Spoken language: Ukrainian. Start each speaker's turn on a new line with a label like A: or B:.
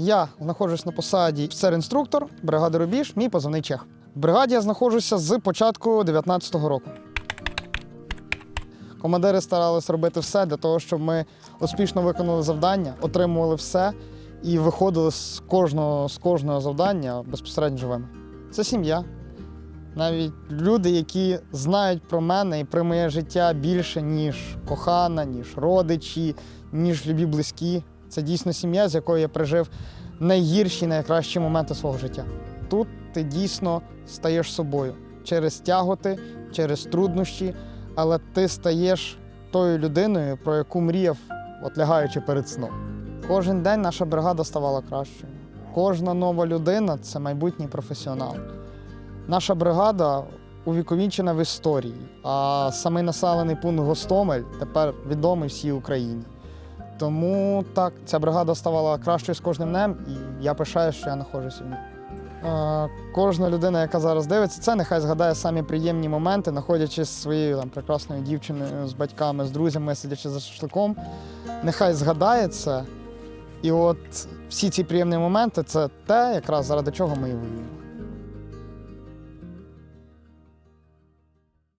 A: Я знаходжусь на посаді офіцер-інструктор бригади Рубіж, мій позивний чех. В бригаді я знаходжуся з початку 19-го року. Командири старалися робити все для того, щоб ми успішно виконали завдання, отримували все і виходили з кожного, з кожного завдання безпосередньо живими. Це сім'я. Навіть люди, які знають про мене і про моє життя більше, ніж кохана, ніж родичі, ніж любі близькі. Це дійсно сім'я, з якою я пережив найгірші, найкращі моменти свого життя. Тут ти дійсно стаєш собою через тяготи, через труднощі, але ти стаєш тою людиною, про яку мріяв, от лягаючи перед сном. Кожен день наша бригада ставала кращою. Кожна нова людина це майбутній професіонал. Наша бригада увіковічена в історії, а самий населений пункт Гостомель тепер відомий всій Україні. Тому так, ця бригада ставала кращою з кожним днем, і я пишаю, що я знаходжуся в ній. Е, Кожна людина, яка зараз дивиться, це нехай згадає самі приємні моменти, знаходячись зі своєю там, прекрасною дівчиною, з батьками, з друзями, сидячи за шашликом. Нехай згадає це. І от всі ці приємні моменти це те, якраз заради чого ми і воюємо.